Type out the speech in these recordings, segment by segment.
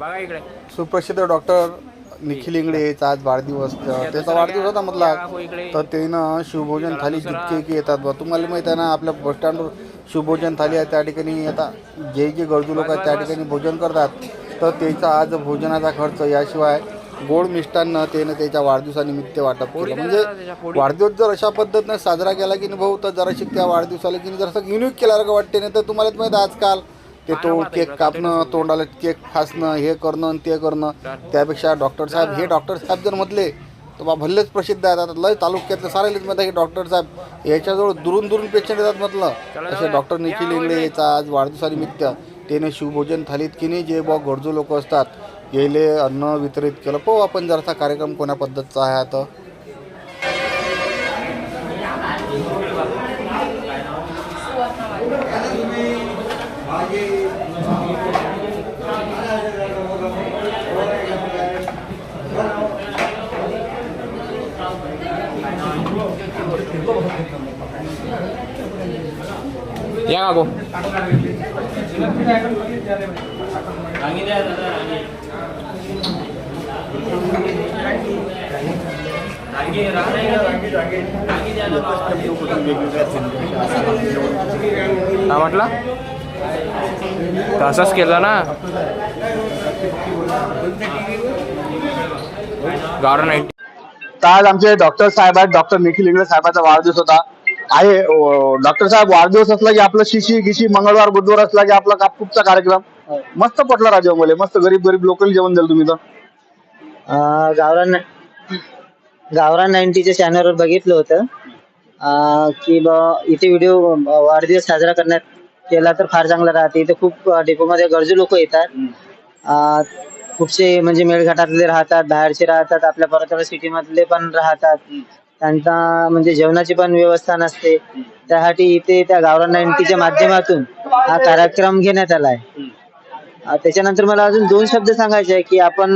बघा इकडे. सुप्रसिद्ध डॉक्टर निखिल इंगळे याचा आज वाढदिवस. तर त्याचा वाढदिवस होता म्हटला. हो तर त्यानं शिवभोजन थाली जितके की येतात बा. तुम्हाला माहिती आहे ना आपल्या बसस्टँडवर शिवभोजन थाली आहे त्या ठिकाणी आता जे जे गरजू लोक आहेत त्या ठिकाणी भोजन करतात. तर त्याचा आज भोजनाचा खर्च याशिवाय गोड मिष्टान्न त्यानं त्याच्या वाढदिवसानिमित्त वाटप केलं. म्हणजे वाढदिवस जर अशा पद्धतीनं साजरा केला की नाही भाऊ तर जराशी त्या वाढदिवसाला की नाही जरासं युनिक केल्यासारखं वाटते. नाही तर तुम्हालाच माहिती आहे आजकाल ते तो केक कापणं तोंडाला केक फासणं हे करणं आणि ते करणं. त्यापेक्षा डॉक्टर साहेब हे डॉक्टर साहेब जर म्हटले तर बा भल्लेच प्रसिद्ध आहेत. आता लय तालुक्यातलं माहिती आहे की डॉक्टर साहेब याच्याजवळ दुरून दुरून पेशंट येतात म्हटलं. असे डॉक्टर निखिल इंगळे याचा आज वाढदिवसानिमित्त त्याने शिवभोजन थालीत की नाही जे बा गरजू लोक असतात याले अन्न वितरित केलं. पाहू आपण जरासा कार्यक्रम कोण्या पद्धतीचा आहे आता. या काकू काय म्हटलं? तसंच केलं ना. गावरा नाईट. तर आज आमचे डॉक्टर साहेब आहेत. डॉक्टर निखिल इंगळे साहेबाचा वाढदिवस होता. आहे डॉक्टर साहेब वाढदिवस असला की आपलं शिशी गिशी मंगळवार बुधवार असला की आपला कापूपचा कार्यक्रम. मस्त पटला राजा मला मस्त गरीब गरीब लोकल जेवण दिलं तुम्ही तर. गावरान गावरान नाईन्टीच्या चॅनलवर बघितलं होतं. की इथे व्हिडिओ वाढदिवस साजरा करण्यात केला तर फार चांगला राहते. इथे खूप डेपोमध्ये गरजू लोक येतात. अं, खूपसे म्हणजे मेळघाटातले राहतात बाहेरचे राहतात आपल्या परतवाडा सिटी मधले पण राहतात. त्यांचा म्हणजे जेवणाची पण व्यवस्था नसते. त्यासाठी इथे त्या गावरान एमटीच्या माध्यमातून हा कार्यक्रम घेण्यात आला आहे त्याच्यानंतर मला अजून दोन शब्द सांगायचे आहे की आपण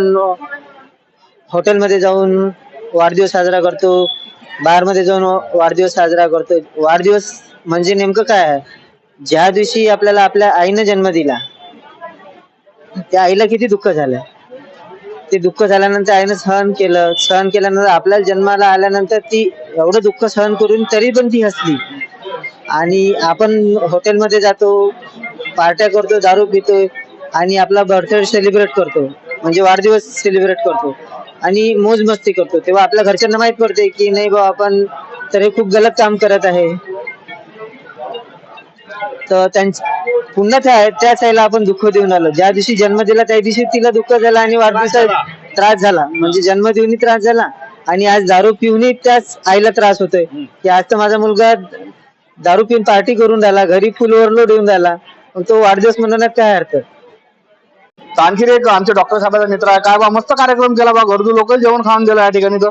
हॉटेलमध्ये जाऊन वाढदिवस साजरा करतो बारमध्ये जाऊन वाढदिवस साजरा करतो. वाढदिवस म्हणजे नेमकं काय आहे? ज्या दिवशी आपल्याला आपल्या आईनं जन्म दिला त्या आईला किती दुःख झालं? ते दुःख झाल्यानंतर आईनं सहन केलं. सहन केल्यानंतर आपल्याला जन्माला आल्यानंतर ती एवढं दुःख सहन करून तरी पण ती हसली. आणि आपण हॉटेलमध्ये जातो पार्ट्या करतो दारू पितो आणि आपला बर्थडे सेलिब्रेट करतो. म्हणजे वाढदिवस सेलिब्रेट करतो. आणि मोज मस्ती करतो. तेव्हा आपल्या घरच्यांना माहीत पडते की नाही बा आपण तर हे खूप गलत काम करत आहे. तर त्यांच पुन्हा त्या त्याच आईला आपण दुःख देऊन आलो. ज्या दिवशी जन्म दिला त्या दिवशी तिला दुःख झालं आणि वाढदिवसात त्रास झाला. म्हणजे जन्म देऊनही त्रास झाला. आणि आज दारू पिऊनही त्याच आईला त्रास होतोय. की आज तर माझा मुलगा दारू पिऊन पार्टी करून राहिला घरी फुल ओव्हरलोड येऊन राहिला. मग तो वाढदिवस मनवण्यात काय अर्थ तर आणखी एक आमचे डॉक्टर साहेबाचा मित्र आहे. काय बा मस्त कार्यक्रम केला बा. गरजू लोक जेवण खाऊन दिलं या ठिकाणी तर.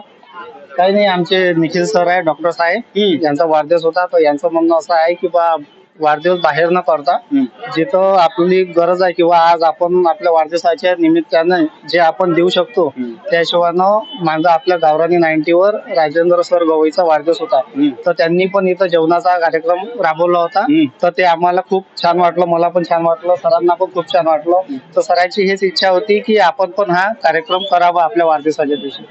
काही नाही आमचे निखिल सर आहे डॉक्टर साहेब. यांचा वाढदिवस होता. तर यांचं म्हणणं असं आहे की बा वाढदिवस बाहेर न करता जिथं आपली गरज आहे किंवा आज आपण आपल्या वाढदिवसाच्या निमित्तानं जे आपण देऊ शकतो त्या हिशोबानं माझा आपल्या गावरानी नाईन्टीवर राजेंद्र सर गवईचा वाढदिवस होता. तर त्यांनी पण इथं जेवणाचा कार्यक्रम राबवला होता. तर ते आम्हाला खूप छान वाटलं मला पण छान वाटलं सरांना पण खूप छान वाटलं. तर सरांची हेच इच्छा होती की आपण पण हा कार्यक्रम करावा आपल्या वाढदिवसाच्या दिवशी.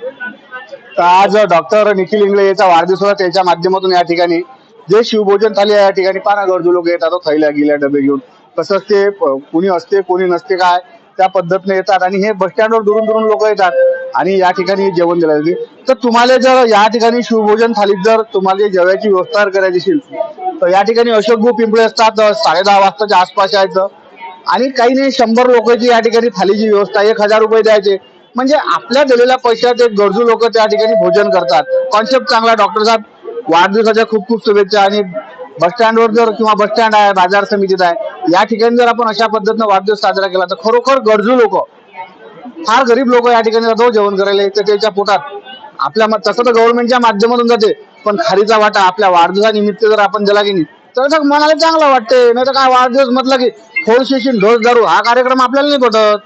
तर आज डॉक्टर निखिल इंगळे याचा वाढदिवस होता त्याच्या माध्यमातून या ठिकाणी जे शिवभोजन थाली या ठिकाणी पानागरजू लोक येतात हो, थैल्या गेल्या डबे घेऊन. तसंच ते कुणी असते कोणी नसते काय त्या पद्धतीने येतात आणि हे बस स्टँडवर दुरून दुरून लोक येतात आणि या ठिकाणी जेवण दिलं जाते तर तुम्हाला जर या ठिकाणी शिवभोजन थालीत जर तुम्हाला जेवायची व्यवस्था करायची असेल तर या ठिकाणी अशोक भाऊ पिंपळे असतात साडे दहा वाजताच्या आसपास आहेत आणि काही नाही शंभर लोकांची या ठिकाणी थालीची व्यवस्था एक हजार रुपये द्यायचे. म्हणजे आपल्या दिलेल्या पैशात एक गरजू लोक त्या ठिकाणी भोजन करतात. कॉन्सेप्ट चांगला डॉक्टर साहेब. वाढदिवसाच्या खूप खूप शुभेच्छा आणि बस स्टँडवर जर किंवा बस स्टँड आहे बाजार समितीत आहे या ठिकाणी जर आपण अशा पद्धतीनं वाढदिवस साजरा केला तर खरोखर गरजू लोक फार गरीब लोक या ठिकाणी जातो हो, जेवण करायला तर त्याच्या पोटात. आपल्या तसं तर गव्हर्नमेंटच्या माध्यमातून जाते पण खारीचा वाटा आपल्या वाढदिवसानिमित्त जर आपण दिला की नाही तर मनाला चांगलं वाटते नाही तर काय वाढदिवस म्हटलं की फोड शेशीन ढोस दारू हा कार्यक्रम आपल्याला नाही पटत.